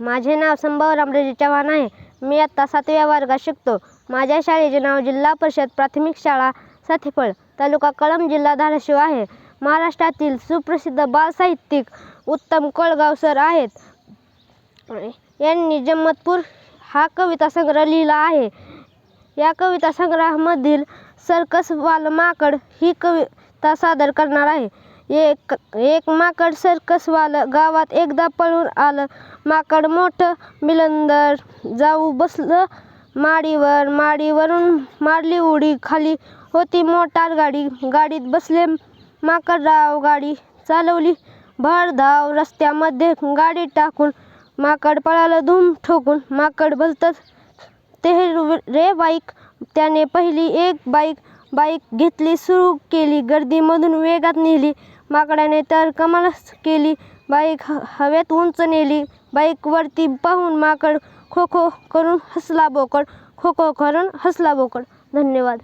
माझे नाव संभाव रामराजे चव्हाण आहे. मी आत्ता सातव्या वर्गात शिकतो. माझ्या शाळेचे नाव जिल्हा परिषद प्राथमिक शाळा साथेफळ तालुका कळंब जिल्हा धाराशिव आहे. महाराष्ट्रातील सुप्रसिद्ध बालसाहित्यिक उत्तम कोळगाव सर आहेत. यांनी जम्मतपूर हा कविता संग्रह लिहिला आहे. या कविता संग्रहामधील सर्कस माकड ही कविता सादर करणार आहे. एक एक माकड सर्कसवालं गावात एकदा पळून आलं. माकड मोठं मिलंदर जाऊ बसलं माडीवर. माडीवरून मारली उडी. खाली होती मोटार गाडी. गाडीत बसले माकडराव. गाडी चालवली. भरधाव रस्त्यामध्ये गाडी टाकून माकड पळालं धूम ठोकून. माकड भलतंच ते रे बाईक. त्याने पहिली एक बाईक बाईक घेतली सुरू केली गर्दीमधून वेगात नेली माकडाने तर कमालच केली बाईक ह हवेत उंच नेली बाईकवरती पाहून माकड खो खो करून हसला बोकड खो खो करून हसला बोकड. धन्यवाद.